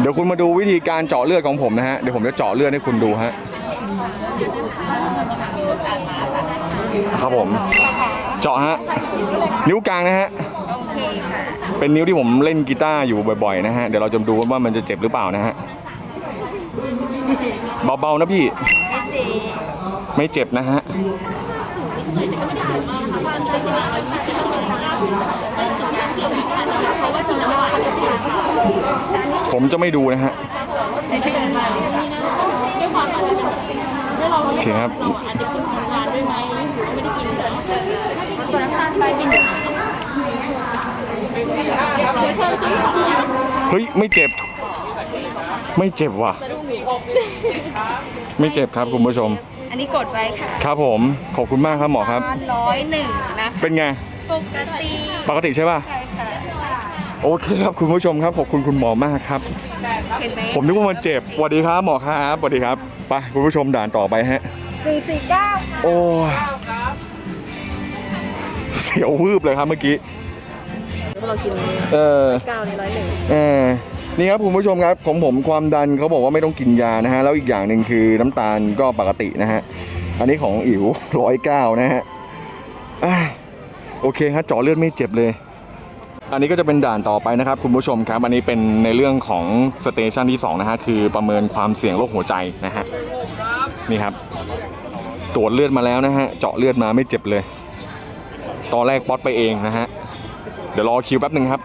เดี๋ยวคุณมาดูวิธีการเจาะเลือดของผมนะฮะ เดี๋ยวผมจะเจาะเลือดให้คุณดูฮะ ครับผม เจาะฮะ นิ้วกลางนะฮะ เป็นนิ้วที่ผมเล่นกีตาร์อยู่บ่อยๆนะฮะ เดี๋ยวเราจะดูว่ามันจะเจ็บหรือเปล่านะฮะ เบาๆนะพี่ ไม่เจ็บนะฮะ ผมจะไม่ดูนะฮะโอเคครับเฮ้ย ไม่เจ็บ ไม่เจ็บว่ะ ไม่เจ็บครับคุณผู้ชม อันนี้กดไว้ค่ะ ครับผม ขอบคุณมากครับหมอครับร้อยหนึ่งนะ เป็นไง ปกติ ปกติใช่ป่ะใช่ค่ะ โอเคครับคุณผู้ชมครับขอบคุณคุณหมอมากครับ เห็นไหมผมนึกว่ามันเจ็บสวัสดีครับหมอครับสวัสดีครับไปคุณผู้ชมด่านต่อไปฮะ หนึ่งสี่เก้าโอ้ยเสียววืบเลยครับเมื่อกี้ เรากินเออ เก้าในร้อยหนึ่งเออนี่ครับคุณผู้ชมครับของผมความดันเขาบอกว่าไม่ต้องกินยานะฮะแล้วอีกอย่างหนึ่งคือน้ำตาลก็ปกตินะฮะอันนี้ของอิ๋วร้อยเก้านะฮะอะโอเคครับเจาะเลือดไม่เจ็บเลย อันนี้ก็จะเป็นด่านต่อไปนะครับคุณผู้ชมครับอันนี้เป็นในเรื่องของสเตชันที่2นะฮะคือประเมินความเสี่ยงโรคหัวใจนะฮะนี่ครับ ตรวจเลือดมาแล้วนะฮะเจาะเลือดมาไม่เจ็บเลย ตอนแรกป๊อตไปเองนะฮะเดี๋ยวรอคิวแป๊บหนึ่งครับ